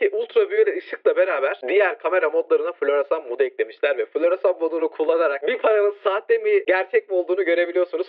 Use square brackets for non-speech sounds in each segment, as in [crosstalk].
Buradaki ultraviyole ışıkla beraber diğer kamera modlarına floresan modu eklemişler ve floresan modunu kullanarak bir paranın sahte mi gerçek mi olduğunu görebiliyorsunuz.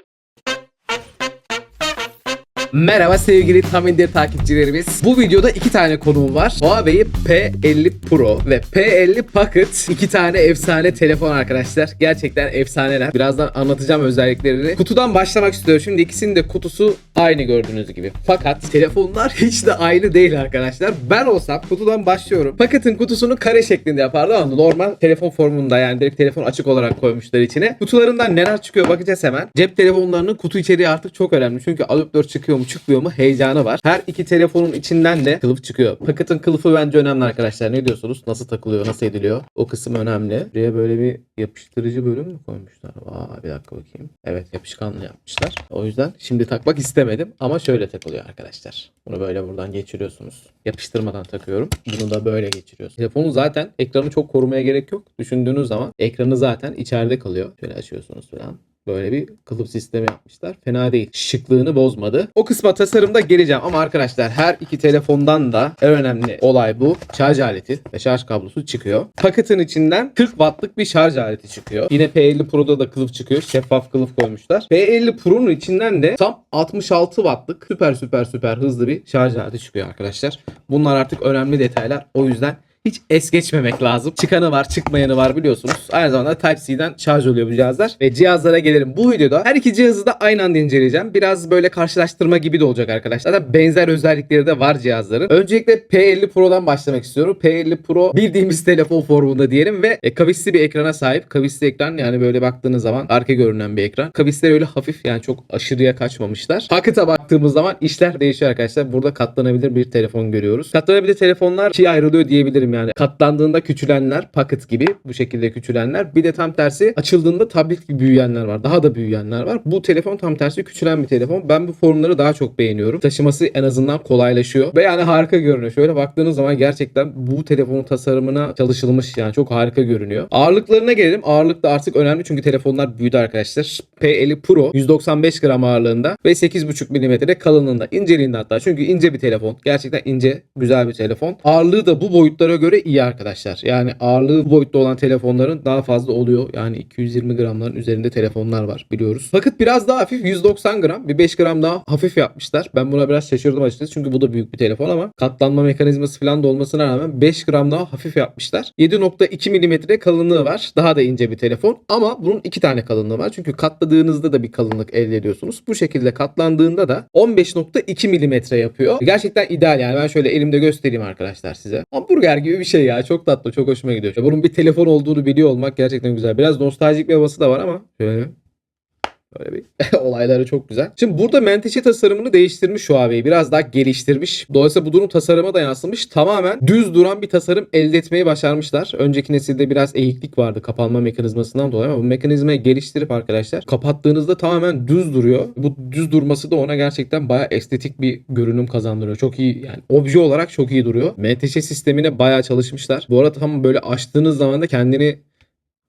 Merhaba sevgili Tam İndir takipçilerimiz. Bu videoda iki tane konuğum var. Huawei P50 Pro ve P50 Pocket. iki tane efsane telefon arkadaşlar. Gerçekten efsaneler. Birazdan anlatacağım özelliklerini. Kutudan başlamak istiyorum. Şimdi ikisinin de kutusu aynı gördüğünüz gibi. Fakat telefonlar hiç de aynı değil arkadaşlar. Ben olsam kutudan başlıyorum. Pocket'ın kutusunu kare şeklinde yapardım ama normal telefon formunda yani direkt telefon açık olarak koymuşlar içine. Kutularından neler çıkıyor bakacağız hemen. Cep telefonlarının kutu içeriği artık çok önemli. Çünkü adaptör çıkıyor mu çıkmıyor mu heyecanı var. Her iki telefonun içinden de kılıf çıkıyor. Pocket'ın kılıfı bence önemli arkadaşlar. Ne diyorsunuz? Nasıl takılıyor? Nasıl ediliyor? O kısım önemli. Buraya böyle bir yapıştırıcı bölüm mü koymuşlar? Aa bir dakika bakayım. Evet yapışkanlı yapmışlar. O yüzden şimdi takmak istemedim ama şöyle takılıyor arkadaşlar. Bunu böyle buradan geçiriyorsunuz. Yapıştırmadan takıyorum. Bunu da böyle geçiriyorsunuz. Telefonun zaten ekranı çok korumaya gerek yok. Düşündüğünüz zaman ekranı zaten içeride kalıyor. Şöyle açıyorsunuz falan. Böyle bir kılıf sistemi yapmışlar. Fena değil. Şıklığını bozmadı. O kısma tasarımda geleceğim ama arkadaşlar her iki telefondan da en önemli olay bu. Şarj aleti ve şarj kablosu çıkıyor. Paketin içinden 40 wattlık bir şarj aleti çıkıyor. Yine P50 Pro'da da kılıf çıkıyor. Şeffaf kılıf koymuşlar. P50 Pro'nun içinden de tam 66 wattlık süper süper süper hızlı bir şarj aleti çıkıyor arkadaşlar. Bunlar artık önemli detaylar. O yüzden hiç es geçmemek lazım. Çıkanı var, çıkmayanı var biliyorsunuz. Aynı zamanda Type-C'den şarj oluyor bu cihazlar. Ve cihazlara gelelim. Bu videoda her iki cihazı da aynı anda inceleyeceğim. Biraz böyle karşılaştırma gibi de olacak arkadaşlar. Zaten benzer özellikleri de var cihazların. Öncelikle P50 Pro'dan başlamak istiyorum. P50 Pro bildiğimiz [laughs] telefon formunda diyelim ve e, kavisli bir ekrana sahip. Kavisli ekran yani böyle baktığınız zaman arka görünen bir ekran. Kavisler öyle hafif yani çok aşırıya kaçmamışlar. Pocket'a baktığımız zaman işler değişiyor arkadaşlar. Burada katlanabilir bir telefon görüyoruz. Katlanabilir telefonlar ikiye ayrılıyor diyebilirim yani. Katlandığında küçülenler Pocket gibi bu şekilde küçülenler. Bir de tam tersi açıldığında tablet gibi büyüyenler var. Daha da büyüyenler var. Bu telefon tam tersi küçülen bir telefon. Ben bu formları daha çok beğeniyorum. Taşıması en azından kolaylaşıyor. Ve yani harika görünüyor. Şöyle baktığınız zaman gerçekten bu telefonun tasarımına çalışılmış yani çok harika görünüyor. Ağırlıklarına gelelim. Ağırlık da artık önemli çünkü telefonlar büyüdü arkadaşlar. P50 Pro 195 gram ağırlığında ve 8,5 mm kalınlığında. İnceliğinde hatta. Çünkü ince bir telefon. Gerçekten ince, güzel bir telefon. Ağırlığı da bu boyutlara göre iyi arkadaşlar. Yani ağırlığı bu boyutta olan telefonların daha fazla oluyor. Yani 220 gramların üzerinde telefonlar var biliyoruz. Fakat biraz daha hafif 190 gram. Bir 5 gram daha hafif yapmışlar. Ben buna biraz şaşırdım açıkçası. Çünkü bu da büyük bir telefon ama katlanma mekanizması falan da olmasına rağmen 5 gram daha hafif yapmışlar. 7.2 mm kalınlığı var. Daha da ince bir telefon. Ama bunun iki tane kalınlığı var. Çünkü katladığınızda da bir kalınlık elde ediyorsunuz. Bu şekilde katlandığında da 15.2 mm yapıyor. Gerçekten ideal yani. Ben şöyle elimde göstereyim arkadaşlar size. Hamburger gibi bir şey ya. Çok tatlı. Çok hoşuma gidiyor. Bunun bir telefon olduğunu biliyor olmak gerçekten güzel. Biraz nostaljik bir havası da var ama şöyle Böyle bir [laughs] olayları çok güzel. Şimdi burada menteşe tasarımını değiştirmiş Huawei. Biraz daha geliştirmiş. Dolayısıyla bu durum tasarıma da yansımış. Tamamen düz duran bir tasarım elde etmeyi başarmışlar. Önceki nesilde biraz eğiklik vardı kapanma mekanizmasından dolayı ama bu mekanizmayı geliştirip arkadaşlar kapattığınızda tamamen düz duruyor. Bu düz durması da ona gerçekten bayağı estetik bir görünüm kazandırıyor. Çok iyi yani obje olarak çok iyi duruyor. Menteşe sistemine bayağı çalışmışlar. Bu arada tam böyle açtığınız zaman da kendini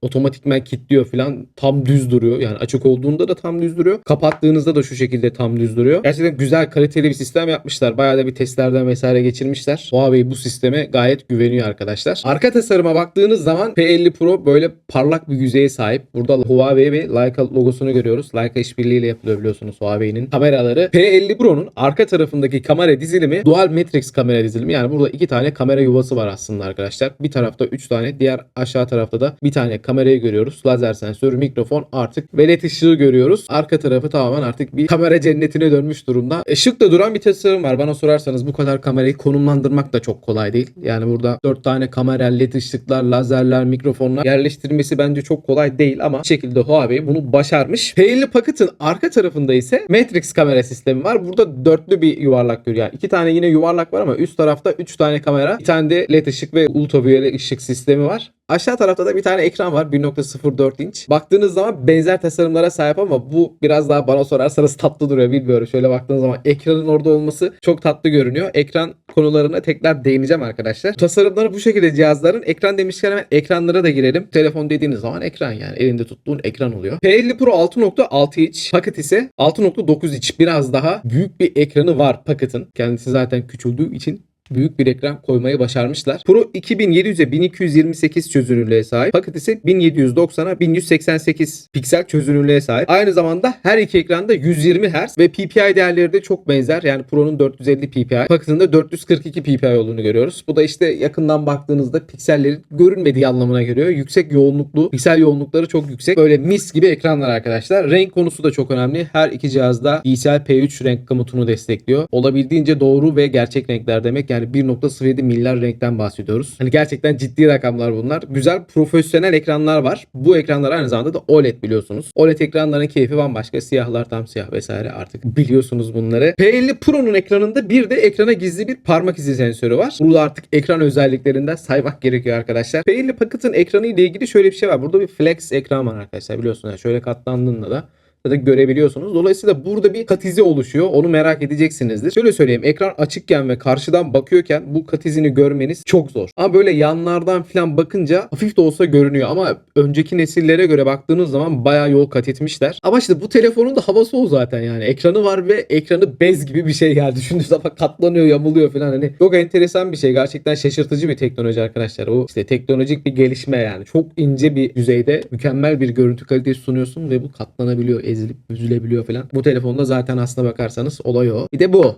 otomatikmen kilitliyor falan tam düz duruyor. Yani açık olduğunda da tam düz duruyor. Kapattığınızda da şu şekilde tam düz duruyor. Gerçekten güzel kaliteli bir sistem yapmışlar. Bayağı da bir testlerden vesaire geçirmişler. Huawei bu sisteme gayet güveniyor arkadaşlar. Arka tasarıma baktığınız zaman P50 Pro böyle parlak bir yüzeye sahip. Burada Huawei ve Leica logosunu görüyoruz. Leica işbirliğiyle yapılıyor biliyorsunuz Huawei'nin kameraları. P50 Pro'nun arka tarafındaki kamera dizilimi Dual Matrix kamera dizilimi. Yani burada iki tane kamera yuvası var aslında arkadaşlar. Bir tarafta 3 tane, diğer aşağı tarafta da bir tane kamerayı görüyoruz. Lazer sensör, mikrofon artık ve led ışığı görüyoruz. Arka tarafı tamamen artık bir kamera cennetine dönmüş durumda. E, da duran bir tasarım var. Bana sorarsanız bu kadar kamerayı konumlandırmak da çok kolay değil. Yani burada 4 tane kamera, led ışıklar, lazerler, mikrofonlar yerleştirilmesi bence çok kolay değil ama bir şekilde Huawei bunu başarmış. P50 Pocket'ın arka tarafında ise Matrix kamera sistemi var. Burada dörtlü bir yuvarlak görüyor. Yani iki tane yine yuvarlak var ama üst tarafta 3 tane kamera, bir tane de led ışık ve ultraviyole ışık sistemi var. Aşağı tarafta da bir tane ekran var 1.04 inç. Baktığınız zaman benzer tasarımlara sahip ama bu biraz daha bana sorarsanız tatlı duruyor bilmiyorum. Şöyle baktığınız zaman ekranın orada olması çok tatlı görünüyor. Ekran konularına tekrar değineceğim arkadaşlar. Tasarımları bu şekilde cihazların. Ekran demişken hemen ekranlara da girelim. Telefon dediğiniz zaman ekran yani elinde tuttuğun ekran oluyor. P50 Pro 6.6 inç. Pocket ise 6.9 inç. Biraz daha büyük bir ekranı var Pocket'ın. Kendisi zaten küçüldüğü için büyük bir ekran koymayı başarmışlar. Pro 2700'e 1228 çözünürlüğe sahip. Pocket ise 1790'a 1188 piksel çözünürlüğe sahip. Aynı zamanda her iki ekranda 120 Hz ve PPI değerleri de çok benzer. Yani Pro'nun 450 PPI, Pocket'ın da 442 PPI olduğunu görüyoruz. Bu da işte yakından baktığınızda piksellerin görünmediği anlamına geliyor. Yüksek yoğunluklu, piksel yoğunlukları çok yüksek. Böyle mis gibi ekranlar arkadaşlar. Renk konusu da çok önemli. Her iki cihazda DCI P3 renk komutunu destekliyor. Olabildiğince doğru ve gerçek renkler demek. Yani 1.07 milyar renkten bahsediyoruz. Hani gerçekten ciddi rakamlar bunlar. Güzel profesyonel ekranlar var. Bu ekranlar aynı zamanda da OLED biliyorsunuz. OLED ekranların keyfi bambaşka. Siyahlar tam siyah vesaire artık biliyorsunuz bunları. P50 Pro'nun ekranında bir de ekrana gizli bir parmak izi sensörü var. Burada artık ekran özelliklerinden saymak gerekiyor arkadaşlar. P50 Pocket'ın ekranı ile ilgili şöyle bir şey var. Burada bir flex ekran var arkadaşlar biliyorsunuz. Yani şöyle katlandığında da da görebiliyorsunuz. Dolayısıyla burada bir kat izi oluşuyor. Onu merak edeceksinizdir. Şöyle söyleyeyim. Ekran açıkken ve karşıdan bakıyorken bu kat izini görmeniz çok zor. Ama böyle yanlardan falan bakınca hafif de olsa görünüyor. Ama önceki nesillere göre baktığınız zaman bayağı yol kat etmişler. Ama işte bu telefonun da havası o zaten yani. Ekranı var ve ekranı bez gibi bir şey geldi. [laughs] Düşündüğünüz zaman katlanıyor, yamuluyor falan. Hani çok enteresan bir şey. Gerçekten şaşırtıcı bir teknoloji arkadaşlar. O işte teknolojik bir gelişme yani. Çok ince bir düzeyde mükemmel bir görüntü kalitesi sunuyorsun ve bu katlanabiliyor ezilip üzülebiliyor falan. Bu telefonda zaten aslına bakarsanız olay o. Bir de bu.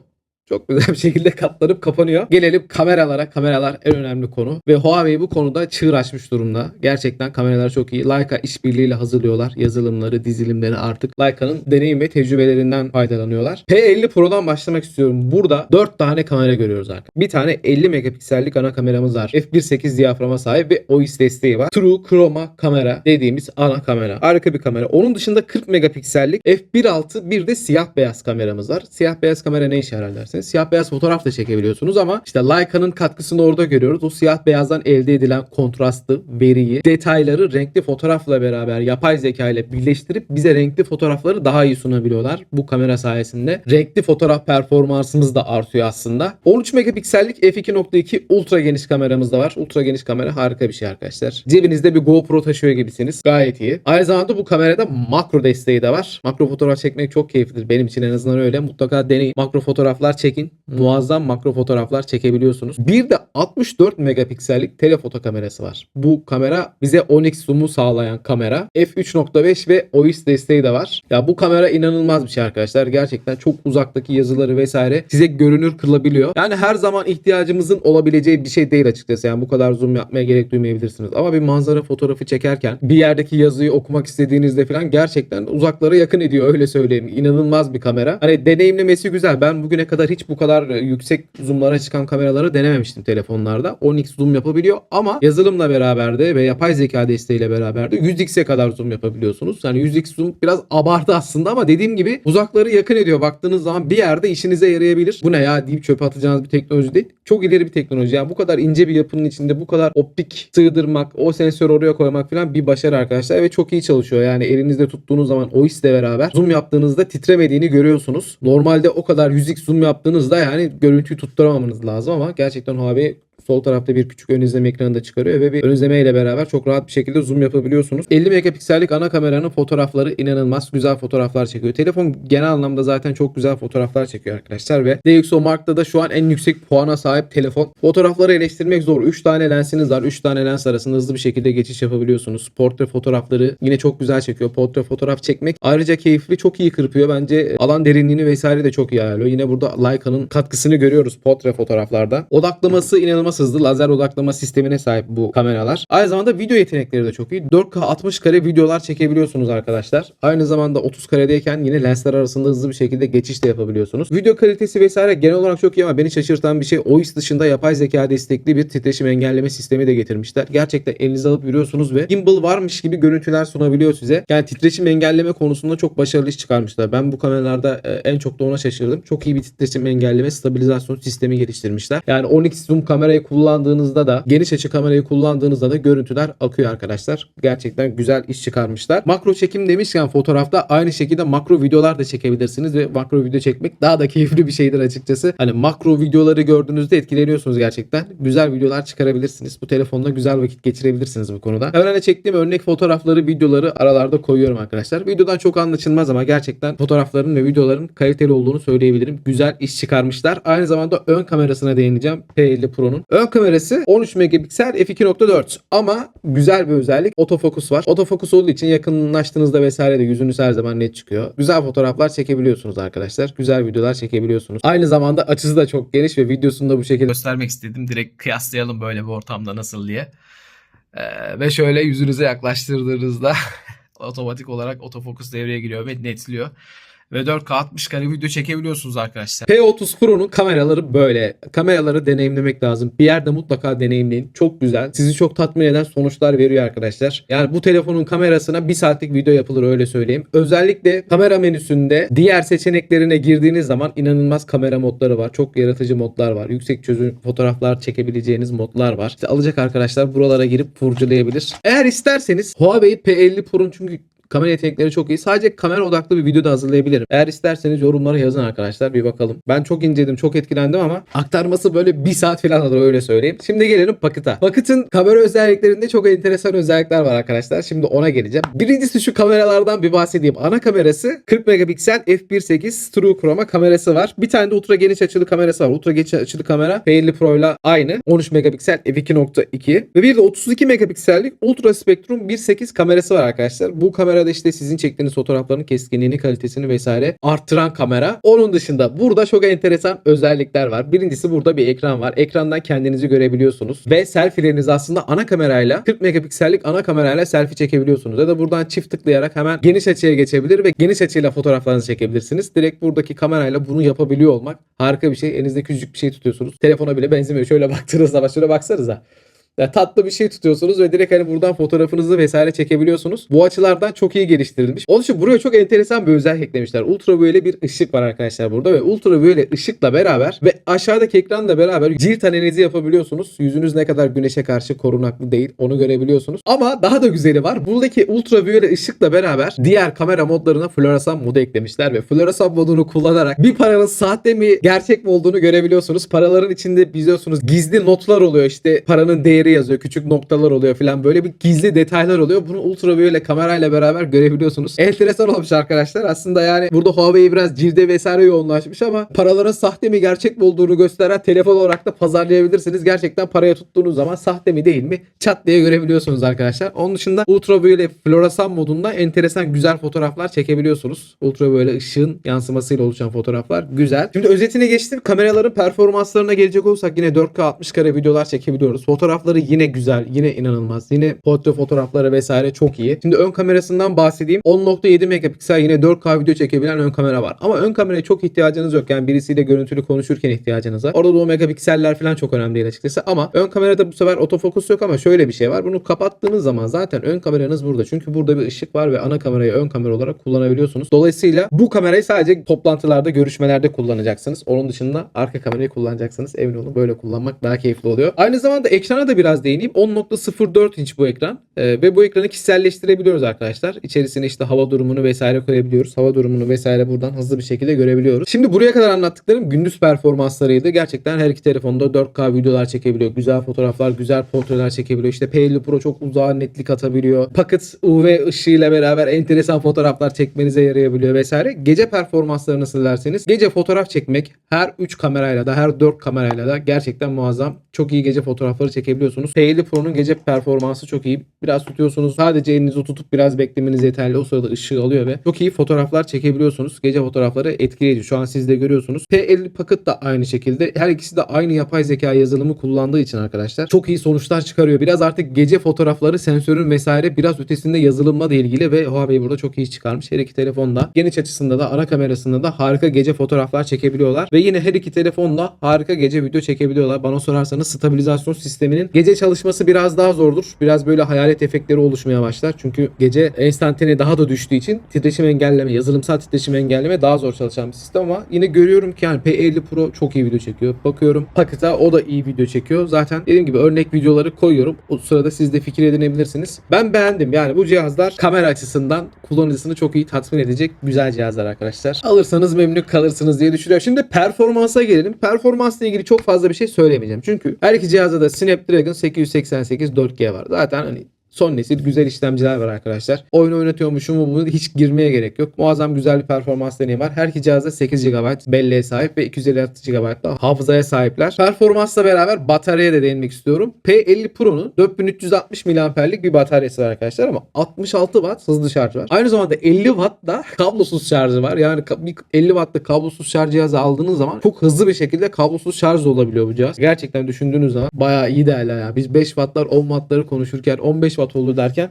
Çok güzel bir şekilde katlanıp kapanıyor. Gelelim kameralara. Kameralar en önemli konu. Ve Huawei bu konuda çığır açmış durumda. Gerçekten kameralar çok iyi. Leica işbirliğiyle hazırlıyorlar. Yazılımları, dizilimleri artık Leica'nın deneyim ve tecrübelerinden faydalanıyorlar. P50 Pro'dan başlamak istiyorum. Burada 4 tane kamera görüyoruz artık. Bir tane 50 megapiksellik ana kameramız var. f1.8 diyaframa sahip ve OIS desteği var. True Chroma kamera dediğimiz ana kamera. Harika bir kamera. Onun dışında 40 megapiksellik f1.6 bir de siyah beyaz kameramız var. Siyah beyaz kamera ne işe yarar derseniz siyah beyaz fotoğraf da çekebiliyorsunuz ama işte Leica'nın katkısını orada görüyoruz. O siyah beyazdan elde edilen kontrastı, veriyi, detayları renkli fotoğrafla beraber yapay zeka ile birleştirip bize renkli fotoğrafları daha iyi sunabiliyorlar. Bu kamera sayesinde renkli fotoğraf performansımız da artıyor aslında. 13 megapiksellik f2.2 ultra geniş kameramız da var. Ultra geniş kamera harika bir şey arkadaşlar. Cebinizde bir GoPro taşıyor gibisiniz. Gayet iyi. Aynı zamanda bu kamerada makro desteği de var. Makro fotoğraf çekmek çok keyiflidir. Benim için en azından öyle. Mutlaka deneyin. Makro fotoğraflar çekin. Muazzam makro fotoğraflar çekebiliyorsunuz. Bir de 64 megapiksellik telefoto kamerası var. Bu kamera bize 10x zoom'u sağlayan kamera. f3.5 ve OIS desteği de var. Ya bu kamera inanılmaz bir şey arkadaşlar. Gerçekten çok uzaktaki yazıları vesaire size görünür kılabiliyor. Yani her zaman ihtiyacımızın olabileceği bir şey değil açıkçası. Yani bu kadar zoom yapmaya gerek duymayabilirsiniz. Ama bir manzara fotoğrafı çekerken bir yerdeki yazıyı okumak istediğinizde falan gerçekten uzaklara yakın ediyor öyle söyleyeyim. İnanılmaz bir kamera. Hani deneyimlemesi güzel. Ben bugüne kadar hiç bu kadar e, yüksek zoomlara çıkan kameraları denememiştim telefonlarda. 10x zoom yapabiliyor ama yazılımla beraber de ve yapay zeka desteğiyle beraber de 100x'e kadar zoom yapabiliyorsunuz. Yani 100x zoom biraz abartı aslında ama dediğim gibi uzakları yakın ediyor. Baktığınız zaman bir yerde işinize yarayabilir. Bu ne ya deyip çöpe atacağınız bir teknoloji değil. Çok ileri bir teknoloji. Yani bu kadar ince bir yapının içinde bu kadar optik sığdırmak, o sensörü oraya koymak falan bir başarı arkadaşlar ve çok iyi çalışıyor. Yani elinizde tuttuğunuz zaman o hisle beraber zoom yaptığınızda titremediğini görüyorsunuz. Normalde o kadar 100x zoom yaptığınızda yani görüntüyü tutturamamanız lazım ama gerçekten Huawei sol tarafta bir küçük ön izleme ekranı da çıkarıyor ve bir ön izleme ile beraber çok rahat bir şekilde zoom yapabiliyorsunuz. 50 megapiksellik ana kameranın fotoğrafları inanılmaz güzel fotoğraflar çekiyor. Telefon genel anlamda zaten çok güzel fotoğraflar çekiyor arkadaşlar ve DxOMark'ta da şu an en yüksek puana sahip telefon. Fotoğrafları eleştirmek zor. 3 tane lensiniz var. 3 tane lens arasında hızlı bir şekilde geçiş yapabiliyorsunuz. Portre fotoğrafları yine çok güzel çekiyor. Portre fotoğraf çekmek ayrıca keyifli. Çok iyi kırpıyor. Bence alan derinliğini vesaire de çok iyi ayarlıyor. Yine burada Leica'nın katkısını görüyoruz portre fotoğraflarda. Odaklaması inanılmaz hızlı. Lazer odaklama sistemine sahip bu kameralar. Aynı zamanda video yetenekleri de çok iyi. 4K 60 kare videolar çekebiliyorsunuz arkadaşlar. Aynı zamanda 30 karedeyken yine lensler arasında hızlı bir şekilde geçiş de yapabiliyorsunuz. Video kalitesi vesaire genel olarak çok iyi ama beni şaşırtan bir şey OIS dışında yapay zeka destekli bir titreşim engelleme sistemi de getirmişler. Gerçekten elinize alıp yürüyorsunuz ve gimbal varmış gibi görüntüler sunabiliyor size. Yani titreşim engelleme konusunda çok başarılı iş çıkarmışlar. Ben bu kameralarda e, en çok da ona şaşırdım. Çok iyi bir titreşim engelleme stabilizasyon sistemi geliştirmişler. Yani 12 zoom kamera kamerayı kullandığınızda da geniş açı kamerayı kullandığınızda da görüntüler akıyor arkadaşlar. Gerçekten güzel iş çıkarmışlar. Makro çekim demişken fotoğrafta aynı şekilde makro videolar da çekebilirsiniz ve makro video çekmek daha da [laughs] keyifli bir şeydir açıkçası. Hani makro videoları gördüğünüzde etkileniyorsunuz gerçekten. Güzel videolar çıkarabilirsiniz. Bu telefonla güzel vakit geçirebilirsiniz bu konuda. Hani çektiğim örnek fotoğrafları, videoları aralarda koyuyorum arkadaşlar. Videodan çok anlaşılmaz ama gerçekten fotoğrafların ve videoların kaliteli olduğunu söyleyebilirim. Güzel iş çıkarmışlar. Aynı zamanda ön kamerasına değineceğim P50 Pro'nun. Ön kamerası 13 megapiksel f2.4 ama güzel bir özellik otofokus var. Otofokus olduğu için yakınlaştığınızda vesaire de yüzünüz her zaman net çıkıyor. Güzel fotoğraflar çekebiliyorsunuz arkadaşlar. Güzel videolar çekebiliyorsunuz. Aynı zamanda açısı da çok geniş ve videosunu da bu şekilde göstermek istedim. Direkt kıyaslayalım böyle bir ortamda nasıl diye. Ee, ve şöyle yüzünüze yaklaştırdığınızda [laughs] otomatik olarak otofokus devreye giriyor ve netliyor. Ve 4K 60 kare video çekebiliyorsunuz arkadaşlar. P30 Pro'nun kameraları böyle. Kameraları deneyimlemek lazım. Bir yerde mutlaka deneyimleyin. Çok güzel. Sizi çok tatmin eden sonuçlar veriyor arkadaşlar. Yani bu telefonun kamerasına bir saatlik video yapılır öyle söyleyeyim. Özellikle kamera menüsünde diğer seçeneklerine girdiğiniz zaman inanılmaz kamera modları var. Çok yaratıcı modlar var. Yüksek çözünürlük fotoğraflar çekebileceğiniz modlar var. İşte alacak arkadaşlar buralara girip furculayabilir. Eğer isterseniz Huawei P50 Pro'nun çünkü Kamera yetenekleri çok iyi. Sadece kamera odaklı bir video da hazırlayabilirim. Eğer isterseniz yorumlara yazın arkadaşlar bir bakalım. Ben çok inceledim, çok etkilendim ama aktarması böyle bir saat falan alır öyle söyleyeyim. Şimdi gelelim Pocket'a. Pocket'ın kamera özelliklerinde çok enteresan özellikler var arkadaşlar. Şimdi ona geleceğim. Birincisi şu kameralardan bir bahsedeyim. Ana kamerası 40 megapiksel f1.8 True Chroma kamerası var. Bir tane de ultra geniş açılı kamerası var. Ultra geniş açılı kamera P50 Pro ile aynı. 13 megapiksel f2.2 ve bir de 32 megapiksellik Ultra Spectrum 1.8 kamerası var arkadaşlar. Bu kamerada işte sizin çektiğiniz fotoğrafların keskinliğini, kalitesini vesaire arttıran kamera. Onun dışında burada çok enteresan özellikler var. Birincisi burada bir ekran var. Ekrandan kendinizi görebiliyorsunuz ve selfie'lerinizi aslında ana kamerayla 40 megapiksellik ana kamerayla selfie çekebiliyorsunuz. Ya da buradan çift tıklayarak hemen geniş açıya geçebilir ve geniş açıyla fotoğraflarınızı çekebilirsiniz. Direkt buradaki kamerayla bunu yapabiliyor olmak harika bir şey. Elinizde küçücük bir şey tutuyorsunuz. Telefona bile benzemiyor. Şöyle baktığınız zaman şöyle baksanıza. Ya tatlı bir şey tutuyorsunuz ve direkt hani buradan fotoğrafınızı vesaire çekebiliyorsunuz. Bu açılardan çok iyi geliştirilmiş. Onun için buraya çok enteresan bir özellik eklemişler. Ultra böyle bir ışık var arkadaşlar burada ve ultra böyle ışıkla beraber ve aşağıdaki ekranla beraber cilt analizi yapabiliyorsunuz. Yüzünüz ne kadar güneşe karşı korunaklı değil onu görebiliyorsunuz. Ama daha da güzeli var. Buradaki ultra böyle ışıkla beraber diğer kamera modlarına floresan modu eklemişler ve floresan modunu kullanarak bir paranın sahte mi gerçek mi olduğunu görebiliyorsunuz. Paraların içinde biliyorsunuz gizli notlar oluyor. İşte paranın değeri yazıyor. Küçük noktalar oluyor falan. Böyle bir gizli detaylar oluyor. Bunu ultra böyle kamerayla beraber görebiliyorsunuz. [laughs] Enteresan olmuş arkadaşlar. Aslında yani burada Huawei biraz cilde vesaire yoğunlaşmış ama paraların sahte mi gerçek mi olduğunu gösteren telefon olarak da pazarlayabilirsiniz. Gerçekten paraya tuttuğunuz zaman sahte mi değil mi çat diye görebiliyorsunuz arkadaşlar. Onun dışında ultra böyle floresan modunda enteresan güzel fotoğraflar çekebiliyorsunuz. Ultra böyle ışığın yansımasıyla oluşan fotoğraflar güzel. Şimdi özetine geçtim. Kameraların performanslarına gelecek olursak yine 4K 60 kare videolar çekebiliyoruz. Fotoğrafları yine güzel, yine inanılmaz. Yine portre fotoğrafları vesaire çok iyi. Şimdi ön kamerasından bahsedeyim. 10.7 megapiksel yine 4K video çekebilen ön kamera var. Ama ön kameraya çok ihtiyacınız yok. Yani birisiyle görüntülü konuşurken ihtiyacınız var. Orada da o megapikseller falan çok önemli değil açıkçası. Ama ön kamerada bu sefer otofokus yok ama şöyle bir şey var. Bunu kapattığınız zaman zaten ön kameranız burada. Çünkü burada bir ışık var ve ana kamerayı ön kamera olarak kullanabiliyorsunuz. Dolayısıyla bu kamerayı sadece toplantılarda, görüşmelerde kullanacaksınız. Onun dışında arka kamerayı kullanacaksınız. Emin olun böyle kullanmak daha keyifli oluyor. Aynı zamanda ekrana da biraz değineyim. 10.04 inç bu ekran. Ee, ve bu ekranı kişiselleştirebiliyoruz arkadaşlar. İçerisine işte hava durumunu vesaire koyabiliyoruz. Hava durumunu vesaire buradan hızlı bir şekilde görebiliyoruz. Şimdi buraya kadar anlattıklarım gündüz performanslarıydı. Gerçekten her iki telefonda 4K videolar çekebiliyor. Güzel fotoğraflar, güzel portreler çekebiliyor. İşte P50 Pro çok uzağa netlik atabiliyor. Pocket UV ışığıyla beraber enteresan fotoğraflar çekmenize yarayabiliyor vesaire. Gece performansları nasıl derseniz gece fotoğraf çekmek her 3 kamerayla da her 4 kamerayla da gerçekten muazzam. Çok iyi gece fotoğrafları çekebiliyorsunuz. P50 Pro'nun gece performansı çok iyi. Biraz tutuyorsunuz. Sadece elinizi tutup biraz beklemeniz yeterli. O sırada ışığı alıyor ve çok iyi fotoğraflar çekebiliyorsunuz. Gece fotoğrafları etkileyici. Şu an siz de görüyorsunuz. P50 Pocket da aynı şekilde. Her ikisi de aynı yapay zeka yazılımı kullandığı için arkadaşlar çok iyi sonuçlar çıkarıyor. Biraz artık gece fotoğrafları sensörün vesaire biraz ötesinde yazılımla da ilgili ve Huawei burada çok iyi çıkarmış. Her iki telefonda geniş açısında da ana kamerasında da harika gece fotoğraflar çekebiliyorlar. Ve yine her iki telefonda harika gece video çekebiliyorlar. Bana sorarsanız stabilizasyon sisteminin Gece çalışması biraz daha zordur. Biraz böyle hayalet efektleri oluşmaya başlar. Çünkü gece enstantane daha da düştüğü için titreşim engelleme, yazılımsal titreşim engelleme daha zor çalışan bir sistem ama yine görüyorum ki yani P50 Pro çok iyi video çekiyor. Bakıyorum Pocket'a o da iyi video çekiyor. Zaten dediğim gibi örnek videoları koyuyorum. O sırada siz de fikir edinebilirsiniz. Ben beğendim. Yani bu cihazlar kamera açısından kullanıcısını çok iyi tatmin edecek güzel cihazlar arkadaşlar. Alırsanız memnun kalırsınız diye düşünüyorum. Şimdi performansa gelelim. Performansla ilgili çok fazla bir şey söylemeyeceğim. Çünkü her iki cihazda da Snapdragon 888 4G var. Zaten hani son nesil güzel işlemciler var arkadaşlar. Oyun oynatıyormuşum mu bunu hiç girmeye gerek yok. Muazzam güzel bir performans deneyimi var. Her iki cihazda 8 GB belleğe sahip ve 256 GB da hafızaya sahipler. Performansla beraber bataryaya da değinmek istiyorum. P50 Pro'nun 4360 mAh'lik bir bataryası var arkadaşlar ama 66 Watt hızlı şarj var. Aynı zamanda 50 Watt da kablosuz şarjı var. Yani ka- bir 50 Watt'lık kablosuz şarj cihazı aldığınız zaman çok hızlı bir şekilde kablosuz şarj olabiliyor bu cihaz. Gerçekten düşündüğünüz zaman bayağı iyi değerler ya. Biz 5 Watt'lar 10 Watt'ları konuşurken 15 Watt oldu derken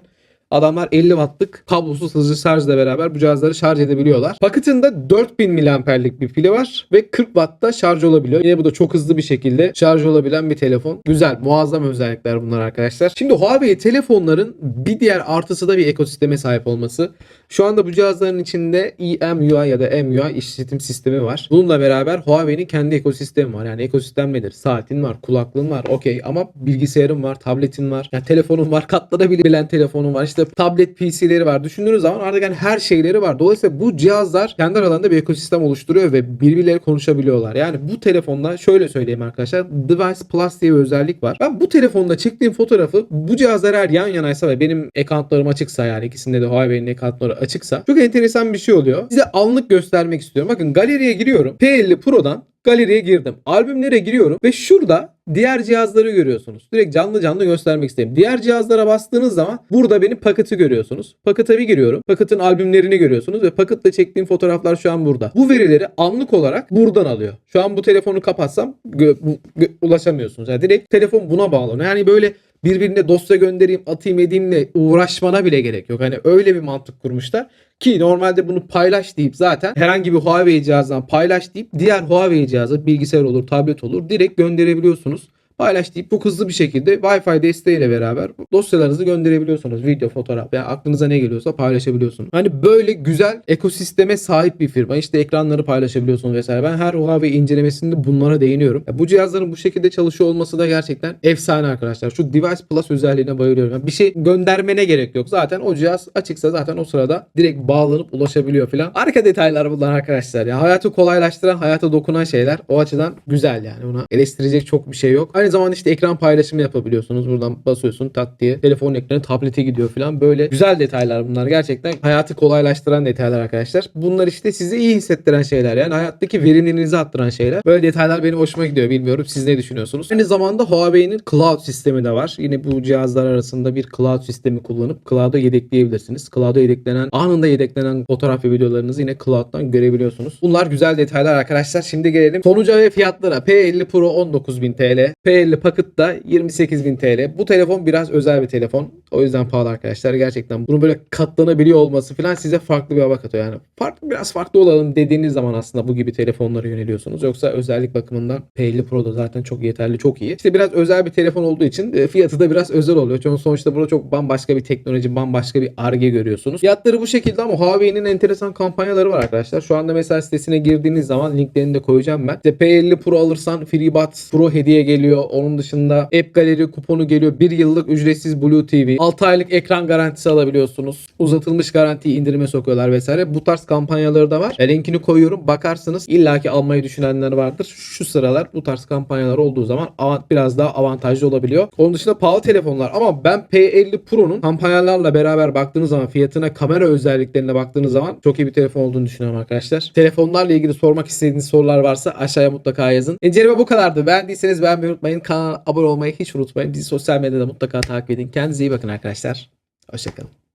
Adamlar 50 wattlık kablosuz hızlı şarjla beraber bu cihazları şarj edebiliyorlar. Paketinde 4000 miliamperlik bir pili var ve 40 wattta şarj olabiliyor. Yine bu da çok hızlı bir şekilde şarj olabilen bir telefon. Güzel, muazzam özellikler bunlar arkadaşlar. Şimdi Huawei telefonların bir diğer artısı da bir ekosisteme sahip olması. Şu anda bu cihazların içinde EMUI ya da MUI işletim sistemi var. Bununla beraber Huawei'nin kendi ekosistemi var. Yani ekosistem nedir? Saatin var, kulaklığın var, okey ama bilgisayarın var, tabletin var, yani telefonun var, katlanabilen telefonun var, işte tablet PC'leri var. Düşündüğünüz zaman artık yani her şeyleri var. Dolayısıyla bu cihazlar kendi aralarında bir ekosistem oluşturuyor ve birbirleri konuşabiliyorlar. Yani bu telefonda şöyle söyleyeyim arkadaşlar. Device Plus diye bir özellik var. Ben bu telefonda çektiğim fotoğrafı bu cihazlar eğer yan yanaysa ve benim accountlarım açıksa yani ikisinde de Huawei'nin accountları açıksa çok enteresan bir şey oluyor. Size anlık göstermek istiyorum. Bakın galeriye giriyorum. P50 Pro'dan galeriye girdim. Albümlere giriyorum ve şurada diğer cihazları görüyorsunuz. Direkt canlı canlı göstermek istedim. Diğer cihazlara bastığınız zaman burada benim paketi görüyorsunuz. Pakete bir giriyorum. Paketin albümlerini görüyorsunuz ve paketle çektiğim fotoğraflar şu an burada. Bu verileri anlık olarak buradan alıyor. Şu an bu telefonu kapatsam ulaşamıyorsunuz. Yani direkt telefon buna bağlanıyor. Yani böyle birbirine dosya göndereyim, atayım edeyimle uğraşmana bile gerek yok. Hani öyle bir mantık kurmuşlar. Ki normalde bunu paylaş deyip zaten herhangi bir Huawei cihazdan paylaş deyip diğer Huawei cihazı bilgisayar olur, tablet olur direkt gönderebiliyorsunuz. Paylaş deyip çok hızlı bir şekilde Wi-Fi desteğiyle beraber dosyalarınızı gönderebiliyorsunuz. Video, fotoğraf veya aklınıza ne geliyorsa paylaşabiliyorsunuz. Hani böyle güzel ekosisteme sahip bir firma. İşte ekranları paylaşabiliyorsunuz vesaire. Ben her Huawei incelemesinde bunlara değiniyorum. Ya bu cihazların bu şekilde çalışıyor olması da gerçekten efsane arkadaşlar. Şu Device Plus özelliğine bayılıyorum. Yani bir şey göndermene gerek yok. Zaten o cihaz açıksa zaten o sırada direkt bağlanıp ulaşabiliyor falan. Arka detaylar bunlar arkadaşlar. Ya hayatı kolaylaştıran, hayata dokunan şeyler. O açıdan güzel yani. Buna eleştirecek çok bir şey yok. Aynı zamanda işte ekran paylaşımı yapabiliyorsunuz. Buradan basıyorsun tat diye. Telefon ekranı tablete gidiyor falan. Böyle güzel detaylar bunlar. Gerçekten hayatı kolaylaştıran detaylar arkadaşlar. Bunlar işte size iyi hissettiren şeyler. Yani hayattaki verimliliğinizi arttıran şeyler. Böyle detaylar benim hoşuma gidiyor. Bilmiyorum siz ne düşünüyorsunuz? Aynı zamanda Huawei'nin cloud sistemi de var. Yine bu cihazlar arasında bir cloud sistemi kullanıp cloud'a yedekleyebilirsiniz. Cloud'a yedeklenen, anında yedeklenen fotoğraf ve videolarınızı yine cloud'dan görebiliyorsunuz. Bunlar güzel detaylar arkadaşlar. Şimdi gelelim sonuca ve fiyatlara. P50 Pro 19.000 TL. P50 Pocket da 28.000 TL. Bu telefon biraz özel bir telefon. O yüzden pahalı arkadaşlar. Gerçekten bunun böyle katlanabiliyor olması falan size farklı bir hava katıyor. Yani farklı biraz farklı olalım dediğiniz zaman aslında bu gibi telefonlara yöneliyorsunuz. Yoksa özellik bakımından P50 Pro da zaten çok yeterli, çok iyi. İşte biraz özel bir telefon olduğu için e, fiyatı da biraz özel oluyor. Çünkü sonuçta burada çok bambaşka bir teknoloji, bambaşka bir arge görüyorsunuz. Fiyatları bu şekilde ama Huawei'nin enteresan kampanyaları var arkadaşlar. Şu anda mesela sitesine girdiğiniz zaman linklerini de koyacağım ben. İşte P50 Pro alırsan FreeBuds Pro hediye geliyor. Onun dışında App Gallery kuponu geliyor. 1 yıllık ücretsiz Blue TV. 6 aylık ekran garantisi alabiliyorsunuz. Uzatılmış garantiyi indirime sokuyorlar vesaire. Bu tarz kampanyaları da var. Linkini koyuyorum. Bakarsınız. İlla ki almayı düşünenler vardır. Şu sıralar bu tarz kampanyalar olduğu zaman biraz daha avantajlı olabiliyor. Onun dışında pahalı telefonlar ama ben P50 Pro'nun kampanyalarla beraber baktığınız zaman fiyatına kamera özelliklerine baktığınız zaman çok iyi bir telefon olduğunu düşünüyorum arkadaşlar. Telefonlarla ilgili sormak istediğiniz sorular varsa aşağıya mutlaka yazın. İnceleme bu kadardı. Beğendiyseniz beğenmeyi unutmayın. Kanala abone olmayı hiç unutmayın. Bizi sosyal medyada mutlaka takip edin. Kendinize iyi bakın arkadaşlar. Hoşçakalın.